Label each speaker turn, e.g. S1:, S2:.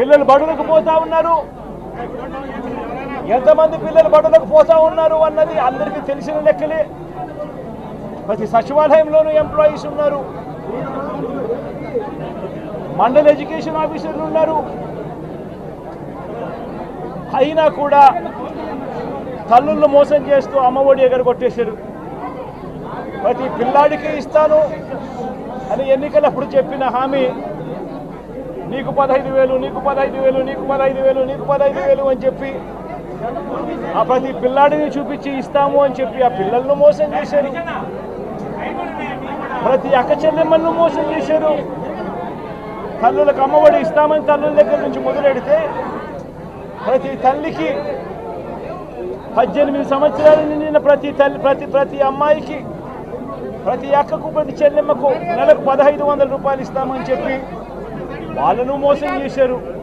S1: పిల్లలు బడులకు పోతా ఉన్నారు. ఎంతమంది పిల్లలు బడులకు పోతా ఉన్నారు అన్నది అందరికీ తెలిసిన లెక్కలే. ప్రతి సచివాలయంలోనూ ఎంప్లాయీస్ ఉన్నారు. మండల ఎడ్యుకేషన్ ఆఫీసర్లు ఉన్నారు. అయినా కూడా తల్లుళ్ళు మోసం చేస్తూ అమ్మఒడి ఎగరగొట్టేశారు. ప్రతి పిల్లాడికి ఇస్తాను అని ఎన్నికలప్పుడు చెప్పిన హామీ నీకు పదహైదు వేలు నీకు పదహైదు వేలు నీకు పదహైదు వేలు నీకు పదహైదు వేలు అని చెప్పి ఆ ప్రతి పిల్లాడిని చూపించి ఇస్తాము అని చెప్పి ఆ పిల్లలను మోసం చేశారు. ప్రతి అక్క చెల్లెమ్మలను మోసం చేశారు. తల్లులకు అమ్మఒడి ఇస్తామని తల్లుల దగ్గర నుంచి మొదలెడితే ప్రతి తల్లికి పద్దెనిమిది సంవత్సరాలు నిండిన ప్రతి తల్లి ప్రతి ప్రతి అమ్మాయికి ప్రతి అక్కకు ప్రతి చెల్లెమ్మకు నెలకు పదహైదు వందల రూపాయలు ఇస్తామని చెప్పి వాళ్ళను మోసం చేశారు.